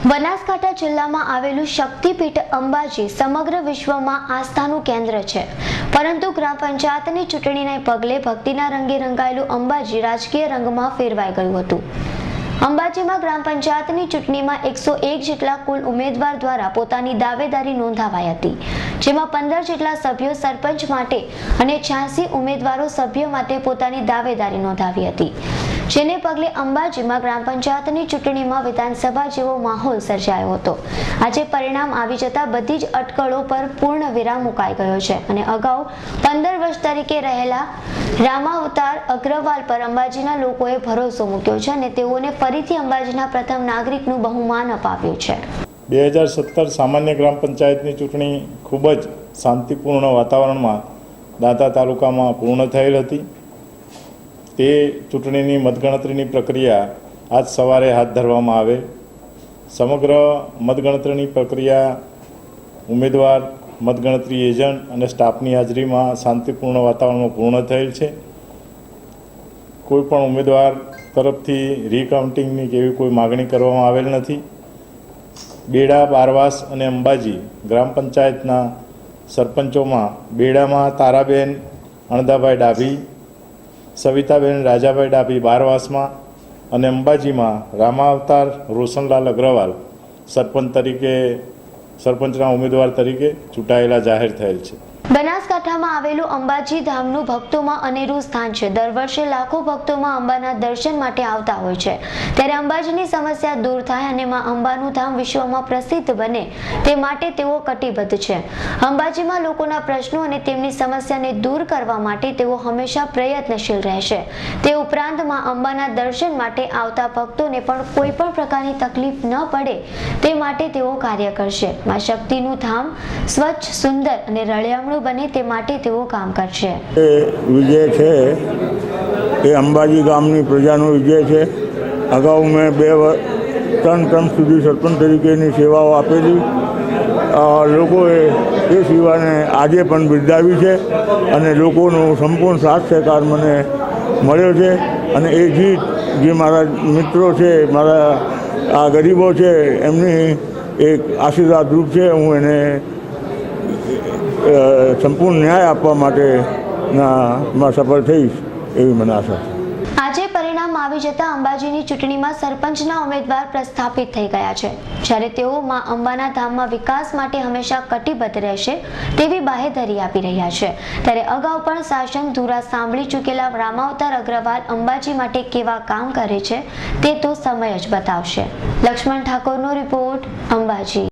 બનાસકાંઠા જિલ્લામાં આવેલું શક્તિપીઠ અંબાજી સમગ્ર વિશ્વમાં આસ્થાનું કેન્દ્ર છે. પરંતુ ગ્રામ પંચાયતની ચૂંટણીને પગલે ભક્તિના રંગે રંગાયેલું અંબાજી રાજકીય રંગમાં ફેરવાઈ ગયું હતું. અંબાજીમાં ગ્રામ પંચાયતની ચૂંટણીમાં એકસો એક જેટલા કુલ ઉમેદવાર દ્વારા પોતાની દાવેદારી નોંધાવાઈ હતી. જેમાં પંદર જેટલા સભ્યો સરપંચ માટે અને છ્યાસી ઉમેદવારો સભ્ય માટે પોતાની દાવેદારી નોંધાવી હતી. જેને પગલે અંબાજીમાં ગ્રામ પંચાયતની ચૂંટણીમાં વિધાનસભા જેવો માહોલ સર્જાયો હતો. આજે પરિણામ આવી જતા બધી જ અટકળો પર પૂર્ણ વિરામ મુકાઈ ગયો છે અને અગાઉ પંદર વર્ષ તરીકે રહેલા રામાવતાર અગ્રવાલ પર અંબાજીના લોકોએ ભરોસો મૂક્યો છે અને તેઓને ફરીથી અંબાજીના પ્રથમ નાગરિકનું બહુમાન અપાવ્યું છે. બે હજાર સત્તર સામાન્ય ગ્રામ પંચાયતની ચૂંટણી ખૂબ જ શાંતિપૂર્ણ વાતાવરણમાં દાંતા તાલુકામાં પૂર્ણ થયેલ હતી. તે ચૂંટણીની મતગણતરીની પ્રક્રિયા આજ સવારે હાથ ધરવામાં આવે. સમગ્ર મતગણતરીની પ્રક્રિયા ઉમેદવાર, મતગણતરી એજન્ટ અને સ્ટાફની હાજરીમાં શાંતિપૂર્ણ વાતાવરણમાં પૂર્ણ થયેલ છે. કોઈ પણ ઉમેદવાર તરફથી રીકાઉન્ટિંગની એવી કોઈ માગણી કરવામાં આવેલ નથી. બેડા, બારવાસ અને અંબાજી ગ્રામ પંચાયતના સરપંચોમાં બેડામાં તારાબેન અણદાભાઈ ડાભી સવિતાબેન રાજાભાઈ ડાભી બારવાસમાં અને અંબાજીમાં રામાવતાર રોશનલાલ અગ્રવાલ સરપંચ તરીકે, સરપંચના ઉમેદવાર તરીકે ચૂંટાયેલા જાહેર થયેલ છે. બનાસકાંઠામાં આવેલું અંબાજી ધામનું ભક્તોમાં અનેરું સ્થાન છે. દર વર્ષે લાખો ભક્તોમાં અંબાના દર્શન માટે આવતા હોય છે. ત્યારે અંબાજીની સમસ્યા દૂર થાય અને માં અંબાનું ધામ વિશ્વમાં પ્રસિદ્ધ બને તે માટે તેઓ કટિબદ્ધ છે. અંબાજીમાં લોકોના પ્રશ્નો અને તેમની સમસ્યાને દૂર કરવા માટે તેઓ હંમેશા પ્રયત્નશીલ રહેશે. તે ઉપરાંતમાં અંબાના દર્શન માટે આવતા ભક્તોને પણ કોઈ પણ પ્રકારની તકલીફ ન પડે તે માટે તેઓ કાર્ય કરશે. માં શક્તિનું ધામ સ્વચ્છ, સુંદર અને રળિયામણું બને તે માટે તેઓ કામ કરશે. એ વિજય છે, એ અંબાજી ગામની પ્રજાનો વિજય છે. અગાઉ મેં બે ત્રણ ત્રણ સુધી સરપંચ તરીકેની સેવાઓ આપેલી. લોકોએ એ સેવાને આજે પણ બિરદાવી છે અને લોકોનો સંપૂર્ણ સાથ સહકાર મને મળ્યો છે. અને એ જીત જે મારા મિત્રો છે, મારા આ ગરીબો છે, એમની એક આશીર્વાદ રૂપ છે. હું એને સંપૂર્ણ ન્યાય આપવા માટેના સફળ થઈશ એવી મને આશા છે. આજે પરિણામ આવી જતા અંબાજીની ચૂંટણીમાં સરપંચના ઉમેદવાર પ્રસ્થાપિત થઈ ગયા છે. જ્યારે તેઓ માં અંબાના ધામમાં વિકાસ માટે હંમેશા કટિબદ્ધ રહેશે તેવી બાહેધરી આપી રહ્યા છે. ત્યારે અગાઉ પણ શાસન ધુરા સાંભળી ચૂકેલા રામાવતાર અગ્રવાલ અંબાજી માટે કેવા કામ કરે છે તે તો સમય જ બતાવશે. લક્ષ્મણ ઠાકોરનો રિપોર્ટ અંબાજી.